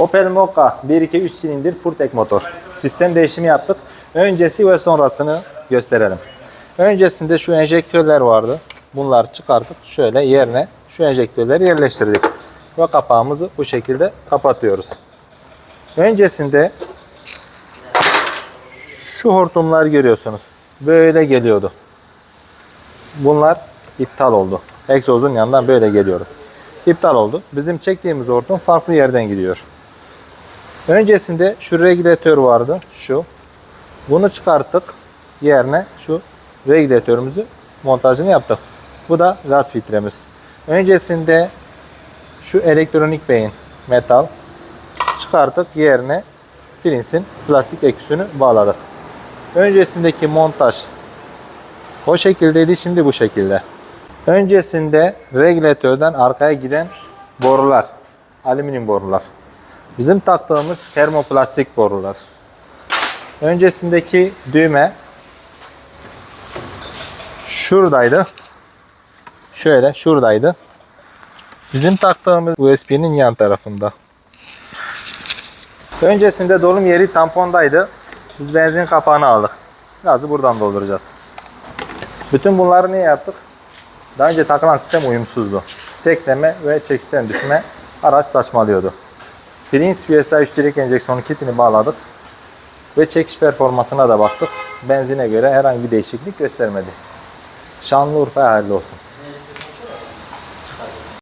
Opel Mokka 1.2 3 silindir Purtek motor. Sistem değişimi yaptık. Öncesi ve sonrasını gösterelim. Öncesinde şu enjektörler vardı. Bunları çıkartıp şöyle yerine şu enjektörleri yerleştirdik. Ve kapağımızı bu şekilde kapatıyoruz. Öncesinde şu hortumlar görüyorsunuz. Böyle geliyordu. Bunlar iptal oldu. Egzozun yanından böyle geliyordu. İptal oldu. Bizim çektiğimiz hortum farklı yerden gidiyor. Öncesinde şu regülatör vardı. Şu. Bunu çıkarttık. Yerine şu regülatörümüzü montajını yaptık. Bu da gaz filtremiz. Öncesinde şu elektronik beyin metal çıkarttık yerine Prince'in plastik eküsünü bağladık. Öncesindeki montaj o şekildeydi şimdi bu şekilde. Öncesinde regülatörden arkaya giden borular. Alüminyum borular. Bizim taktığımız termoplastik borular. Öncesindeki düğme şuradaydı. Şöyle şuradaydı. Bizim taktığımız USB'nin yan tarafında. Öncesinde dolum yeri tampondaydı. Biz benzin kapağını aldık. Gazı buradan dolduracağız. Bütün bunları niye yaptık? Daha önce takılan sistem uyumsuzdu. Tekleme ve çekişten düşme araç saçmalıyordu. Prince VSI 3 direkt enjeksiyon kitini bağladık ve çekiş performansına da baktık. Benzine göre herhangi bir değişiklik göstermedi. Şanlıurfa'ya hayırlı olsun.